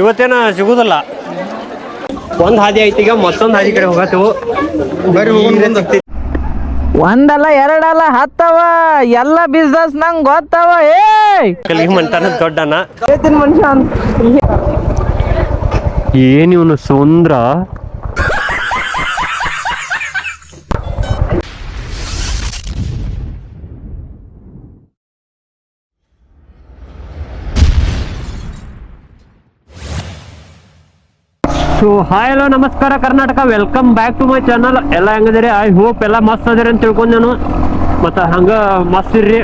ಇವತ್ತೇನ ಸಿಗುದಿಲ್ಲ. ಒಂದ್ ಹಾದಿ ಐತಿ ಈಗ ಮತ್ತೊಂದ್ ಹಾದಿ ಕಡೆ ಹೋಗತ್ತವು. ಬರ್ರಿ. ಒಂದಲ್ಲ ಎರಡಲ್ಲ ಹತ್ತವ ಎಲ್ಲ ಬಿಸ್ನೆಸ್ ನಂಗ್ ಗೊತ್ತವ ಏ ಕಲಿಗೆ ಮಂಟಾನ ದೊಡ್ಡನ ಮನುಷ್ಯ ಅಂತ. ಏನ್ ಇವನು ಸುಂದ್ರ? ಸೊ ಹಾಯ್ ಹಲೋ ನಮಸ್ಕಾರ Karnataka. Welcome back to my channel ಎಲ್ಲ ಹೆಂಗದಿರಿ ಐ ಹೋಪ್ ಎಲ್ಲ ಮಸ್ತ್ ಅದಿರಿ ಅಂತ ತಿಳ್ಕೊಂಡ್ ನಾನು. ಮತ್ತು ಹಂಗೆ ಮಸ್ತ್ ಇರ್ರಿ.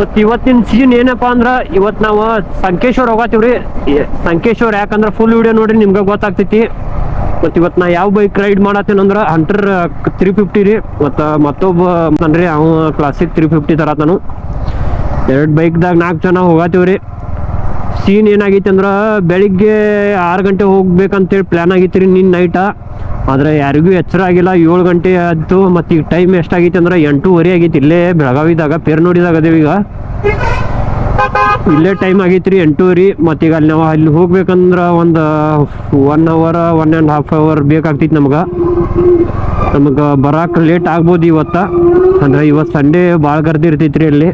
ಮತ್ತು ಇವತ್ತಿನ ಸೀನ್ ಏನಪ್ಪ ಅಂದ್ರೆ, ಇವತ್ತು ನಾವು ಸಂಕೇಶ್ವರ ಹೋಗತ್ತೀವ್ರಿ ಸಂಕೇಶ್ವರ್ ಯಾಕಂದ್ರೆ ಫುಲ್ ವಿಡಿಯೋ ನೋಡ್ರಿ, ನಿಮ್ಗೆ ಗೊತ್ತಾಗ್ತೈತಿ. ಮತ್ತು ಇವತ್ತು ನಾ ಯಾವ ಬೈಕ್ ರೈಡ್ ಮಾಡತ್ತೇನೆ ಅಂದ್ರೆ ಹಂಟರ್ ತ್ರೀ ಫಿಫ್ಟಿ ರೀ. ಮತ್ತು ಮತ್ತೊಬ್ಬ ಅಂದ್ರೆ ಅವ ಕ್ಲಾಸಿಕ್ ತ್ರೀ ಫಿಫ್ಟಿ ತರತಾನು. ಎರಡು ಬೈಕ್ದಾಗ ನಾಲ್ಕು ಜನ ಹೋಗತ್ತೀವ್ರಿ ಸೀನ್ ಏನಾಗೈತೆ ಅಂದ್ರೆ ಬೆಳಿಗ್ಗೆ ಆರು ಗಂಟೆ ಹೋಗ್ಬೇಕಂತೇಳಿ ಪ್ಲ್ಯಾನ್ ಆಗಿತ್ತು ರೀ ನಿನ್ನ ನೈಟ ಆದರೆ ಯಾರಿಗೂ ಎಚ್ಚರ ಆಗಿಲ್ಲ, ಏಳು ಗಂಟೆ ಆಯಿತು, ಮತ್ತು ಈಗ ಟೈಮ್ ಎಷ್ಟಾಗೈತೆ ಅಂದ್ರೆ ಎಂಟೂವರೆ ಆಗೈತೆ. ಇಲ್ಲೇ ಬೆಳಗಾವಿದಾಗ ಪೇರ್ ನೋಡಿದಾಗ ಅದೇ ಈಗ. ಇಲ್ಲೇ ಟೈಮ್ ಆಗೈತೆ ರೀ ಎಂಟೂವರೆ, ಮತ್ತು ಈಗ ಅಲ್ಲಿ ನಾವು ಅಲ್ಲಿ ಹೋಗ್ಬೇಕಂದ್ರೆ ಒಂದು one hour one and half hour ಬೇಕಾಗ್ತಿತ್ತು ನಮ್ಗೆ. ನಮಗೆ ಬರೋಕೆ ಲೇಟ್ ಆಗ್ಬೋದು ಇವತ್ತ. ಅಂದ್ರೆ ಇವತ್ತು ಸಂಡೇ ಭಾಳ ಗರ್ದಿ ರೀ ಅಲ್ಲಿ.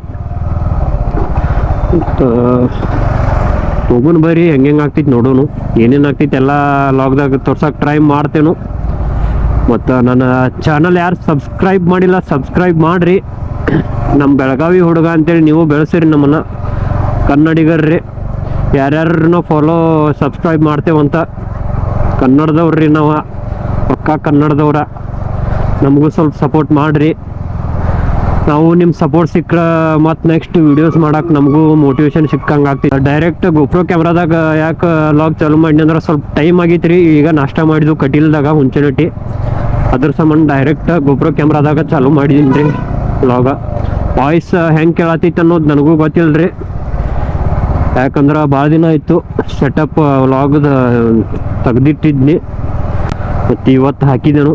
ಹೋಗುನ್ ಬರ್ರಿ ಹೆಂಗೆ ಹೆಂಗೆ ಆಗ್ತೈತಿ ನೋಡೋನು. ಏನೇನು ಆಗ್ತೈತಿ ಎಲ್ಲ ಲಾಗ್ದಾಗ ತೋರ್ಸೋಕೆ ಟ್ರೈ ಮಾಡ್ತೇನು. ಮತ್ತು ನನ್ನ ಚಾನಲ್ ಯಾರು ಸಬ್ಸ್ಕ್ರೈಬ್ ಮಾಡಿಲ್ಲ ಸಬ್ಸ್ಕ್ರೈಬ್ ಮಾಡಿರಿ. ನಮ್ಮ ಬೆಳಗಾವಿ ಹುಡುಗ ಅಂತೇಳಿ ನೀವು ಬೆಳೆಸಿರಿ ನಮ್ಮನ್ನು. ಕನ್ನಡಿಗರ್ರಿ. ಯಾರ್ಯಾರನ್ನೂ ಫಾಲೋ ಸಬ್ಸ್ಕ್ರೈಬ್ ಮಾಡ್ತೇವಂತ ಕನ್ನಡದವ್ರಿ ನಾವು. ಪಕ್ಕ ಕನ್ನಡದವ್ರ. ನಮಗೂ ಸ್ವಲ್ಪ ಸಪೋರ್ಟ್ ಮಾಡಿರಿ. ನಾವು ನಿಮ್ಮ ಸಪೋರ್ಟ್ ಸಿಕ್ಕ ಮತ್ತು ನೆಕ್ಸ್ಟ್ ವಿಡಿಯೋಸ್ ಮಾಡಕ್ಕೆ ನಮಗೂ ಮೋಟಿವೇಶನ್ ಸಿಕ್ಕಂಗೆ ಆಗ್ತಿ ಡೈರೆಕ್ಟ್ ಗೊಪ್ರೋ ಕ್ಯಾಮ್ರಾದಾಗ ಯಾಕೆ ಲಾಗ್ ಚಾಲು ಮಾಡಿ ಅಂದ್ರೆ ಸ್ವಲ್ಪ ಟೈಮ್ ಆಗೈತೆ ಈಗ ನಾಷ್ಟ ಮಾಡಿದ್ವು ಕಟೀಲ್ದಾಗ ಹುಂಚನಟ್ಟಿ. ಅದ್ರ ಸಂಬಂಧ ಡೈರೆಕ್ಟ್ ಗೋಪ್ರೋ ಕ್ಯಾಮ್ರಾದಾಗ ಚಾಲು ಮಾಡಿದೀನಿ ರೀ ಲಾಗ ವಾಯ್ಸ್ ಹೆಂಗೆ ಕೇಳತ್ತೈತೆ ಅನ್ನೋದು ನನಗೂ ಗೊತ್ತಿಲ್ಲ ರೀ ಯಾಕಂದ್ರೆ ಭಾಳ ದಿನ ಆಯಿತು ಸೆಟಪ್ ಲಾಗ್ ತೆಗ್ದಿಟ್ಟಿದ್ನಿ. ಮತ್ತು ಇವತ್ತು ಹಾಕಿದೆನು.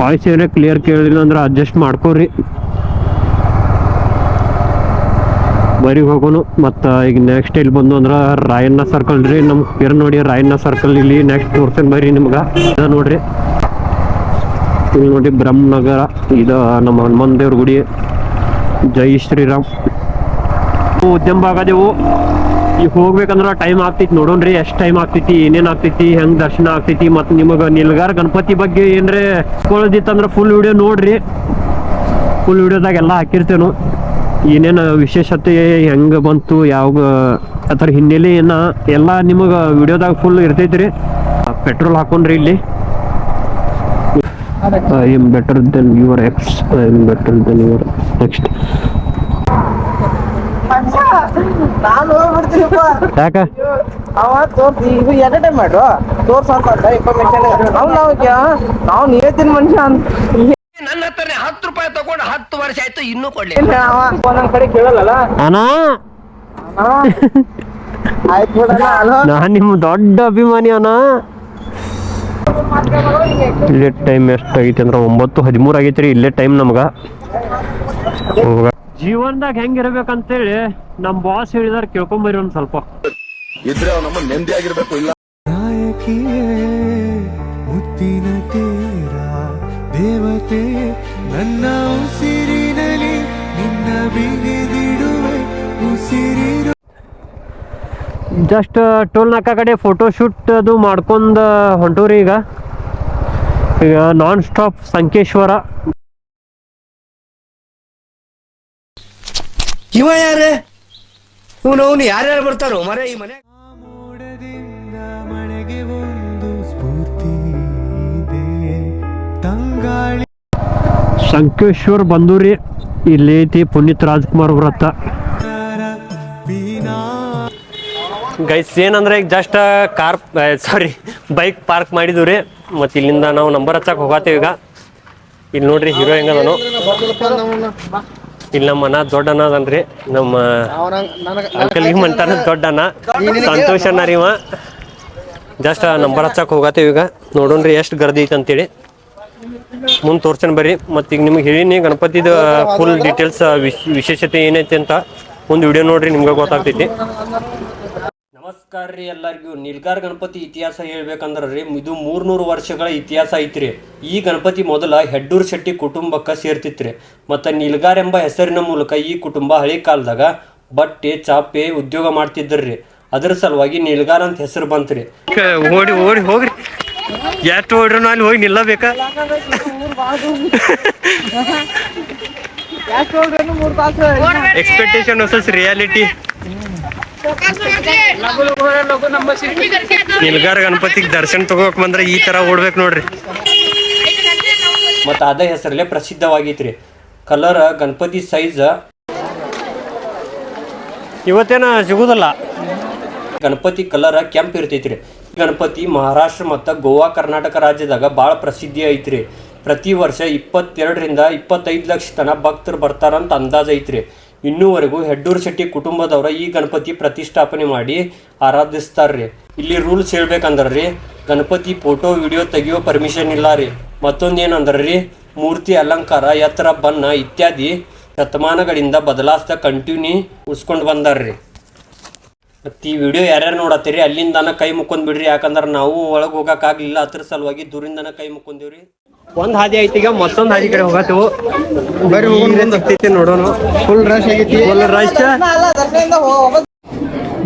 ವಾಯ್ಸ್ ಏನೇ ಕ್ಲಿಯರ್ ಕೇಳಿಲ್ಲ ಅಂದ್ರೆ ಅಡ್ಜಸ್ಟ್ ಮಾಡ್ಕೋರಿ. ಬರೀ ಹೋಗೋನು. ಮತ್ತು ಈಗ ನೆಕ್ಸ್ಟ್ ಇಲ್ಲಿ ಬಂದು ಅಂದ್ರೆ ರಾಯಣ್ಣ ಸರ್ಕಲ್ ರೀ. ನಮ್ಮ ನೋಡಿ ರಾಯಣ್ಣ ಸರ್ಕಲ್ ಇಲ್ಲಿ ನೆಕ್ಸ್ಟ್ ತೋರ್ಸನ್ ಬರ್ರಿ ನಿಮ್ಗೆ. ಇದು ನೋಡ್ರಿ. ಇಲ್ಲಿ ನೋಡಿ ಬ್ರಹ್ಮನಗರ. ಇದು ನಮ್ಮ ಹನುಮಾನ್ ದೇವ್ರ ಗುಡಿ. ಜೈ ಶ್ರೀರಾಮ್. ಉದ್ಯಮ ಆಗದೆವು ಈಗ ಹೋಗ್ಬೇಕಂದ್ರ ಟೈಮ್ ಆಗ್ತೈತಿ ನೋಡೋಣ್ರಿ. ಎಷ್ಟು ಟೈಮ್ ಆಗ್ತೈತಿ, ಏನೇನ್ ಆಗ್ತೈತಿ, ಹೆಂಗ್ ದರ್ಶನ ಆಗ್ತೈತಿ, ಮತ್ತು ನಿಮಗೆ ನಿಲ್ಗಾರ ಗಣಪತಿ ಬಗ್ಗೆ ಏನ್ರೆ ಕೊಳ್ದಿತ್ತಂದ್ರೆ ಫುಲ್ ವಿಡಿಯೋ ನೋಡ್ರಿ. ಫುಲ್ ವಿಡಿಯೋದಾಗ ಎಲ್ಲಾ ಹಾಕಿರ್ತೇನು. ಏನೇನು ವಿಶೇಷತೆ ಹೆಂಗೆ ಬಂತು, ಯಾವ, ಅದರ ಹಿನ್ನೆಲೆ ಏನ ಎಲ್ಲ ನಿಮಗೆ ವಿಡಿಯೋದಾಗ ಫುಲ್ ಇರ್ತೈತಿ ರೀ ಪೆಟ್ರೋಲ್ ಹಾಕೊಂಡ್ರಿ ಇಲ್ಲಿ. I am better then your ex I am better then your next ಯಾಕ? ಅವ ತೋರ್ಸಿ ಇದು ಎಡಿಟೇ ಮಾಡು ತೋರ್ಸ ಅಂತ ಇನ್ಫಾರ್ಮೇಶನ್ ಅವ್ನು ನಾವು ನಾವು ನಿಯತ್ತಿನ ಮನುಷ್ಯ ಅಂತ ನನ್ನ ಹತ್ರ ಹತ್ತು ರೂಪಾಯಿ ತಗೊಂಡು ಹತ್ತು ವರ್ಷ ಆಯ್ತು ಇನ್ನೂ ಕೊಡ್ಲಿಲ್ಲ. ಒಂದೊಂದ್ ಕಡೆ ಕೇಳಲ್ಲ ಅಣ್ಣ? ನಾನು ನಿಮ್ಮ ದೊಡ್ಡ ಅಭಿಮಾನಿ ಅಣ್ಣ. ಇಲ್ಲೇ ಟೈಮ್ ಎಷ್ಟಾಗೈತಿ ಅಂದ್ರೆ ಒಂಬತ್ತು ಹದಿಮೂರು ಆಗೈತ್ರಿ ರೀ ಇಲ್ಲೇ ಟೈಮ್ ನಮ್ಗ. ಜೀವನದಾಗ ಹೆಂಗಿರ್ಬೇಕಂತೇಳಿ ನಮ್ಮ ಬಾಸ್ ಹೇಳಿದಾರ ಕೇಳ್ಕೊಂಬರಿ ಒಂದ್ ಸ್ವಲ್ಪ. ಇದ್ರೆ ನಮ್ಮ ನೆಮ್ಮದಿಯಾಗಿರ್ಬೇಕು ಇಲ್ಲ? ನಾಯಕಿಯೇ ಮುತ್ತಿನ ತೀರ ದೇವತೆ ನನ್ನ ಉಸಿರಿರು ಜಸ್ಟ್ ಟೋಲ್ ನಾಕ ಕಡೆ ಫೋಟೋ ಶೂಟ್ ಅದು ಮಾಡ್ಕೊಂಡು ಹೊಂಟೋರಿ ಈಗ. ಈಗ ನಾನ್ ಸ್ಟಾಪ್ ಸಂಕೇಶ್ವರ. ಇವ ಯಾರೇ? ಇವನು ಅವನು ಯಾರ್ಯಾರು ಬರ್ತಾರೋ? ಮರೆ ಈ ಮನೆ ಮೋಡದಿಂದ ಮಳೆಗೆ ಒಂದು ಸ್ಫೂರ್ತಿ ಇದೆ. ತಂಗಾಳಿ ಸಂಕೇಶ್ವರ್ ಬಂದೂರಿ. ಇಲ್ಲಿ ಐತಿ ಪುನೀತ್ ರಾಜ್ಕುಮಾರ್ ವ್ರತ. ಗೈಸ್ ಏನಂದ್ರೆ ಈಗ just car sorry bike park ಮಾಡಿದ್ವಿ ರೀ ಮತ್ತು ಇಲ್ಲಿಂದ ನಾವು ನಂಬರ್ ಹಚ್ಚಕ್ಕೆ ಹೋಗತ್ತೀವಿ ಈಗ. ಇಲ್ಲಿ ನೋಡ್ರಿ ಹೀರೋ ಹೆಂಗದನು. ಇಲ್ಲಿ ನಮ್ಮ ಅಣ್ಣ ದೊಡ್ಡ ಅಣ್ಣ ಅದನ್ರಿ. ನಮ್ಮ ಈಗ ಮಂಟಾನ ದೊಡ್ಡ ಅಣ್ಣ ಸಂತೋಷ ಅಣ್ಣ ರೀ ಜಸ್ಟ್ ನಂಬರ್ ಹಚ್ಚಕ್ಕೆ ಹೋಗತ್ತೀವಿ ಈಗ. ನೋಡೋಣ್ರಿ ಎಷ್ಟು ಗರ್ದಿ ಐತೆ ಅಂತೇಳಿ ಮುಂದೆ ತೋರ್ಸೋಣ ಬರ್ರಿ. ಮತ್ತು ಈಗ ನಿಮ್ಗೆ ಹೇಳಿನಿ ಗಣಪತಿದ ಫುಲ್ ಡೀಟೇಲ್ಸ್ ವಿಶೇಷತೆ ಏನೈತಿ ಅಂತ ಒಂದು ವಿಡಿಯೋ ನೋಡ್ರಿ ನಿಮ್ಗೆ ಗೊತ್ತಾಗ್ತೈತಿ. ನಮಸ್ಕಾರ ರೀ ಎಲ್ಲರಿಗೂ. ನಿಲ್ಗಾರ್ ಗಣಪತಿ ಇತಿಹಾಸ ಹೇಳ್ಬೇಕಂದ್ರೆ ರೀ ಇದು ಮೂರ್ನೂರು ವರ್ಷಗಳ ಇತಿಹಾಸ ಐತ್ರಿ. ಈ ಗಣಪತಿ ಮೊದಲ ಹೆಡ್ಡೂರ್ ಶೆಟ್ಟಿ ಕುಟುಂಬಕ್ಕೆ ಸೇರ್ತಿತ್ರಿ. ಮತ್ತು ನಿಲ್ಗಾರ್ ಎಂಬ ಹೆಸರಿನ ಮೂಲಕ ಈ ಕುಟುಂಬ ಹಳೆ ಕಾಲದಾಗ ಬಟ್ಟೆ ಚಾಪೆ ಉದ್ಯೋಗ ಮಾಡ್ತಿದ್ರಿ ಅದರ ಸಲುವಾಗಿ ನಿಲ್ಗಾರ್ ಅಂತ ಹೆಸರು ಬಂತ್ರಿ. ಓಡಿ ಓಡಿ ಹೋಗ್ರಿ. ಎಷ್ಟು ಹೊಡ್ರು ಅಲ್ಲಿ ಹೋಗಿ ನಿಲ್ಲಬೇಕಾ? ಮೂರ್ ತಾಸು ಎಕ್ಸ್ಪೆಕ್ಟೇಷನ್ ವರ್ಸಸ್ ರಿಯಾಲಿಟಿ ನಿಲ್ಗಾರ್ ಗಣಪತಿಗೆ ದರ್ಶನ ತಗೋಕ್ ಬಂದ್ರೆ ಈ ತರ ಓಡ್ಬೇಕು ನೋಡ್ರಿ. ಮತ್ತು ಅದೇ ಹೆಸರಲ್ಲೇ ಪ್ರಸಿದ್ಧವಾಗೈತ್ರಿ. ಕಲರ್ ಗಣಪತಿ ಸೈಜ್ ಇವತ್ತೇನ ಸಿಗುದಲ್ಲ. ಗಣಪತಿ ಕಲರ್ ಕೆಂಪ್ ಇರ್ತೈತ್ರಿ. ಗಣಪತಿ, ಮಹಾರಾಷ್ಟ್ರ ಮತ್ತು ಗೋವಾ, ಕರ್ನಾಟಕ ರಾಜ್ಯದಾಗ ಭಾಳ ಪ್ರಸಿದ್ಧಿ ಐತ್ರಿ. ಪ್ರತಿ ವರ್ಷ ಇಪ್ಪತ್ತೆರಡರಿಂದ ಇಪ್ಪತ್ತೈದು ಲಕ್ಷ ತನ ಭಕ್ತರು ಬರ್ತಾರಂತ ಅಂದಾಜು ಐತ್ರಿ. ಇನ್ನೂವರೆಗೂ ಹೆಡ್ಡೂರು ಶೆಟ್ಟಿ ಕುಟುಂಬದವರ ಈ ಗಣಪತಿ ಪ್ರತಿಷ್ಠಾಪನೆ ಮಾಡಿ ಆರಾಧಿಸ್ತಾರ್ರಿ. ಇಲ್ಲಿ ರೂಲ್ಸ್ ಹೇಳ್ಬೇಕಂದ್ರೆ ರೀ ಗಣಪತಿ ಫೋಟೋ, ವಿಡಿಯೋ ತೆಗಿಯೋ ಪರ್ಮಿಷನ್ ಇಲ್ಲ ರೀ. ಮತ್ತೊಂದು ಏನಂದ್ರೆ ರೀ ಮೂರ್ತಿ, ಅಲಂಕಾರ, ಎತ್ತರ, ಬಣ್ಣ ಇತ್ಯಾದಿ ಶತಮಾನಗಳಿಂದ ಬದಲಾಸ್ತಾ ಕಂಟಿನ್ಯೂ ಉಳಿಸ್ಕೊಂಡು ಬಂದಾರ್ರಿ. ಮತ್ತು ಈ ವಿಡಿಯೋ ಯಾರ್ಯಾರು ನೋಡತ್ತೀರಿ ಅಲ್ಲಿಂದನ ಕೈ ಮುಕ್ಕೊಂಡ್ ಬಿಡ್ರಿ. ಯಾಕಂದ್ರೆ ನಾವು ಒಳಗೆ ಹೋಗಕ್ಕಾಗ್ಲಿಲ್ಲ ಅದ್ರ ಸಲುವಾಗಿ ದೂರಿಂದನ ಕೈ ಮುಕ್ಕೊಂಡಿವ್ರಿ ಒಂದ್ ಹಾದಿ ಐತಿ ಈಗ ಮತ್ತೊಂದ್ ಹಾದಿ ಕಡೆ ಹೋಗತ್ತೆವು. ಬರೀ ಸಿಗ್ತೈತಿ ನೋಡೋಣ. ಫುಲ್ ರಶ್ ಆಗೈತಿ. ಫುಲ್ ರಶ್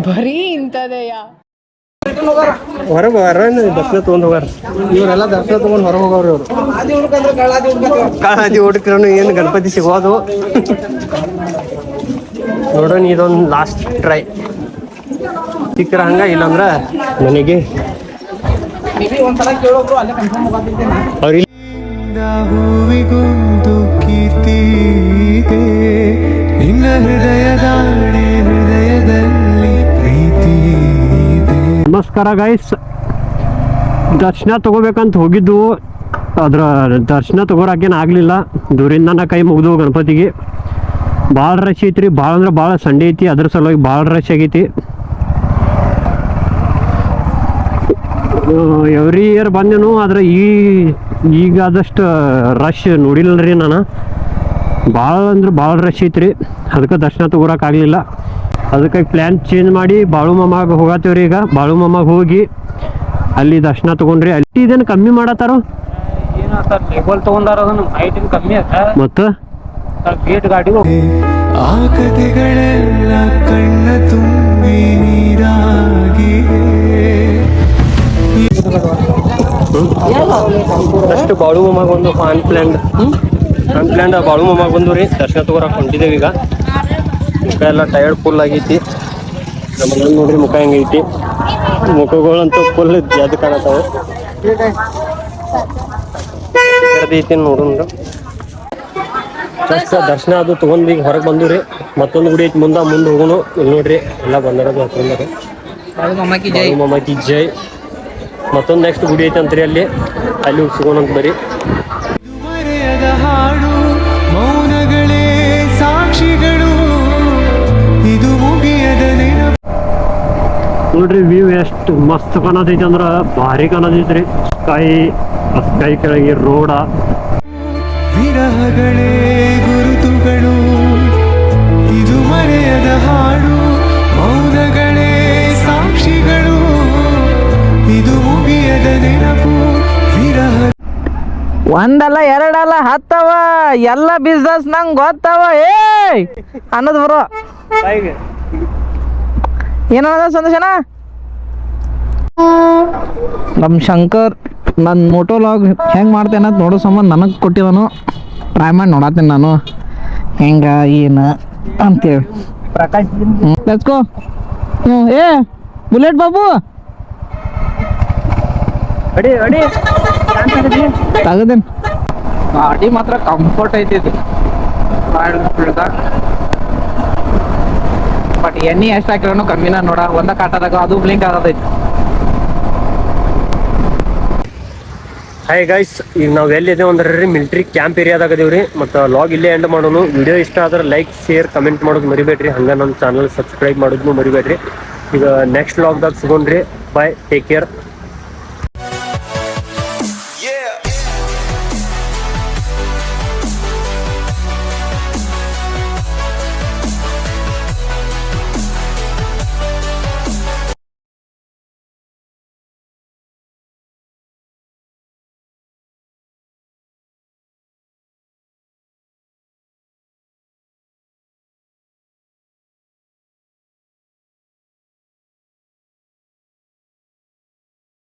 ಬರೀ ಇಂಥದೆಯಾ. ಹೊರಗೆ ಹೋಗಾರ ದರ್ಶನ ತಗೊಂಡ್ ಹೋಗಾರ? ಇವರೆಲ್ಲ ದರ್ಶನ ತಗೊಂಡ್ ಹೊರಗೆ ಹೋಗವ್ರಿ ಅವ್ರು. ಆದಿ ಹುಡ್ಕಂದ್ರೆ ಕಳ್ಳಾದಿ ಹುಡ್ಕಂದ್ರೆ ಕಾಳ ಹಾದಿ ಹುಡುಕ್ರನು ಏನು ಗಣಪತಿ ಸಿಗೋದು? ನೋಡೋಣ ಇದೊಂದು ಲಾಸ್ಟ್ ಟ್ರೈ ಸಿಕ್ಕರ ಹಂಗ ಇಲ್ಲಂದ್ರ ನನಗೆ ಹೂವಿಗೊಂದು ಕೀರ್ತಿ ಇದೆ. ನಿನ್ನ ಹೃದಯದ ಹೃದಯದಲ್ಲಿ ಪ್ರೀತಿ ಇದೆ. ನಮಸ್ಕಾರ ಗೈಸ್ ದರ್ಶನ ತಗೋಬೇಕಂತ ಹೋಗಿದ್ದು. ಅದ್ರ ದರ್ಶನ ತಗೋರಾಕೇನು ಆಗಲಿಲ್ಲ. ದೂರಿಂದನ ಕೈ ಮುಗಿದು ಗಣಪತಿಗೆ. ಭಾಳ ರಶ್ ಐತ್ರಿ. ಭಾಳ ಅಂದ್ರೆ ಭಾಳ ಸಂಡೆ ಐತಿ. ಅದ್ರ ಸಲುವಾಗಿ ಭಾಳ ರಶ್ ಆಗೈತಿ. ಎವ್ರಿ ಇಯರ್ ಬಂದೇನು ಆದ್ರೆ ಈ ಈಗ ಆದಷ್ಟು ರಶ್ ನೋಡಿಲ್ಲ ರೀ ನಾನು. ಭಾಳ ಅಂದ್ರೆ ಭಾಳ ರಶ್ ಐತ್ರಿ. ಅದಕ್ಕೆ ದರ್ಶನ ತಗೋರಕ್ಕಾಗಲಿಲ್ಲ ಅದಕ್ಕೆ ಪ್ಲ್ಯಾನ್ ಚೇಂಜ್ ಮಾಡಿ ಬಾಳು ಮಾಮಾಗ ಹೋಗತ್ತೀವ್ರಿ ಈಗ. ಬಾಳು ಮಾಮಾಗ ಹೋಗಿ ಅಲ್ಲಿ ದರ್ಶನ ತಗೊಂಡ್ರಿ. ಅಲ್ಲಿ ಇದೇನು ಕಮ್ಮಿ ಮಾಡತ್ತಾರೋ? ಮತ್ತು? ಗೇಟ್ ಗಾಡಿಗೂ ಆ ಕಥೆಗಳೆಲ್ಲ ಕಣ್ಣ ತುಂಬಿ ಅಷ್ಟು ಬಾಳು ಮಾಮಾಗ ಒಂದು ಅನ್ಪ್ಲ್ಯಾಂಡ್ ಅನ್ಪ್ಲ್ಯಾಂಡ್ ಬಾಳು ಮಾಮಾಗ ಬಂದು ರೀ ದರ್ಶನ ತಗೋರಕ್ಕೆ ಹೊಂಟಿದ್ದೇವೆ ಈಗ. ಮುಖ ಎಲ್ಲ ಟಯರ್ಡ್ ಫುಲ್ ಆಗೈತಿ. ನಮ್ಮ ನೋಡ್ರಿ ಮುಖ ಹೆಂಗೈತಿ ಮುಖಗಳಂತೂ ಫುಲ್ ಜಾತಿ ಕಾಣತಾವೆ ಐತಿ ನೋಡೋಣ ಜಸ್ಟ್ ದರ್ಶನ ಅದು ತಗೊಂಡ್ ಈಗ ಹೊರಗೆ ಬಂದು ರೀ. ಮತ್ತೊಂದು ಗುಡಿ ಐತಿ ಮುಂದೆ ಮುಂದೆ ಹೋಗೋಣ. ಇಲ್ಲಿ ನೋಡ್ರಿ ಎಲ್ಲ ಬಂದಿರೋದು ಮಮ್ಮಕ್ಕಿ ಮಾಮಾಕಿ ಜೈ. ಮತ್ತೊಂದು ನೆಕ್ಸ್ಟ್ ಗುಡಿ ಐತೆ ಅಂತ್ರಿ ಅಲ್ಲಿ. ಅಲ್ಲಿ ಹೋಗಿ ಬರಿ ಅಂತ ಬರೀ. ಇದು ಮರೆಯದ ಹಾಡು ಮೌನಗಳೇ ಸಾಕ್ಷಿಗಳು. ಇದು ನೋಡ್ರಿ ವ್ಯೂ ಎಷ್ಟು ಮಸ್ತ್ ಕಾಣತೈತಿ ಅಂದ್ರ ಭಾರಿ ಕಾಣತೈತ್ರಿ. ಸ್ಕೈ ಸ್ಕೈ ಕೆಳಗೆ ರೋಡ ವಿರಹಗಳೇ ಗುರುತುಗಳು. ಒಂದಲ್ಲ ಎರಡಲ್ಲ ಹತ್ತವ ಎಲ್ಲ ಬಿಸ್ನೆಸ್ ನಂಗೆ ಗೊತ್ತವ ಏ ಅನ್ನೋದು ಬರೋ ಏನದ ಸಂದೇಶನ ನಮ್ಮ ಶಂಕರ್ ನನ್ನ ಮೋಟೋ ಲಾಗ್ ಹೆಂಗೆ ಮಾಡ್ತೇನೆ ಅಂತ ನೋಡೋ ಸಂಬಂಧ ನನಗೆ ಕೊಟ್ಟಿವನು ಟ್ರೈ ಮಾಡಿ ನೋಡತ್ತೀನಿ ನಾನು. ಹೆಂಗ ಏನು ಅಂತೇಳಿ. ಪ್ರಕಾಶ್ ಲೆಟ್ಸ್ ಗೋ ಹ್ಞೂ ಏ ಬುಲೆಟ್ ಬಾಬು! ಅಡಿ ಅಡಿ. ತಗದೇನ್. ಗಾಡಿ ಮಾತ್ರ ಕಂಫರ್ಟ್ ಐತಿ ಇದು. ಬಟ್ ಎಣ್ಣಿ ಎಷ್ಟು ಹಾಕಿರೋನು ಕಮ್ಮಿನ ನೋಡ. ಒಂದ ಕಾಟದಾಗ ಅದು ಬ್ಲಿಂಕ್ ಆಗದೈತಿ ಹಾಯ್ ಗೈಸ್ ಈಗ ನಾವು ಎಲ್ಲಿದ್ದೇವೆ ಅಂದ್ರೆ ಮಿಲಿಟರಿ ಕ್ಯಾಂಪ್ ಏರಿಯಾದಾಗ ಅದೇವ್ರಿ ಮತ್ತು ಲಾಗ್ ಇಲ್ಲೇ ಎಂಡ್ ಮಾಡೋನು. ವಿಡಿಯೋ ಇಷ್ಟ ಆದ್ರೆ ಲೈಕ್ ಶೇರ್ ಕಮೆಂಟ್ ಮಾಡೋದು ಮರಿಬೇಡ್ರಿ. ಹಂಗೆ ನಮ್ಮ ಚಾನಲ್ ಸಬ್ಸ್ಕ್ರೈಬ್ ಮಾಡೋದನ್ನು ಮರಿಬೇಡ್ರಿ. ಈಗ ನೆಕ್ಸ್ಟ್ ಲಾಗ್ದಾಗ ಸಿಗೋಣ್ರಿ. Bye take care